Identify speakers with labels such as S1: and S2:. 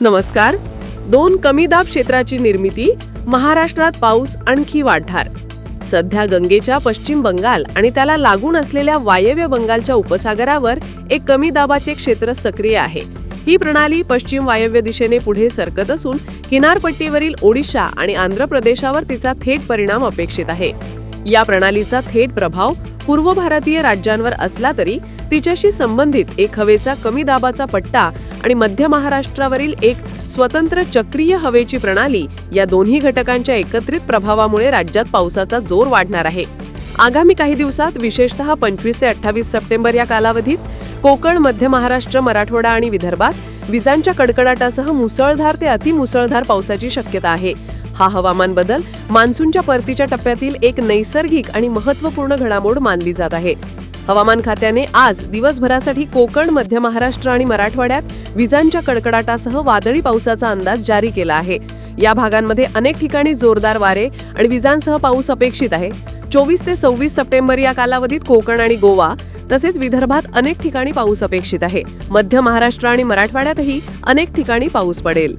S1: नमस्कार. दोन कमी दाब क्षेत्राची निर्मिती महाराष्ट्रात पाऊस आणखी वाढणार. सध्या गंगेच्या पश्चिम बंगाल आणि त्याला लागून असलेल्या वायव्य बंगालच्या उपसागरावर एक कमी दाबाचे क्षेत्र सक्रिय आहे. ही प्रणाली पश्चिम वायव्य दिशेने पुढे सरकत असून किनारपट्टीवरील ओडिशा आणि आंध्र प्रदेशावर तिचा थेट परिणाम अपेक्षित आहे. या प्रणालीचा थेट प्रभाव पूर्व भारतीय राज्यांवर असला तरी तिच्याशी संबंधित एक हवेचा कमी दाबाचा पट्टा आणि मध्य महाराष्ट्रावरील एक स्वतंत्र चक्रीय हवेची प्रणाली या दोन्ही घटकांच्या एकत्रित प्रभावामुळे राज्यात पावसाचा जोर वाढणार आहे. आगामी काही दिवसात विशेषतः पंचवीस ते अठ्ठावीस सप्टेंबर या कालावधीत कोकण मध्य महाराष्ट्र मराठवाडा आणि विदर्भात विजांच्या कडकडाटासह मुसळधार ते अतिमुसळधार पावसाची शक्यता आहे. हा हवामान बदल मान्सूनच्या परतीच्या टप्प्यातील एक नैसर्गिक आणि महत्त्वपूर्ण घडामोड मानली जात आहे. हवामान खात्याने आज दिवसभरासाठी कोकण मध्य महाराष्ट्र आणि मराठवाड्यात विजांच्या कडकडाटासह वादळी पावसाचा अंदाज जारी केला आहे. या भागांमध्ये अनेक ठिकाणी जोरदार वारे आणि विजांसह पाऊस अपेक्षित आहे. चोवीस ते सव्वीस सप्टेंबर या कालावधीत कोकण आणि गोवा तसेच विदर्भात अनेक ठिकाणी पाऊस अपेक्षित आहे. मध्य महाराष्ट्र आणि मराठवाड्यातही अनेक ठिकाणी पाऊस पडेल.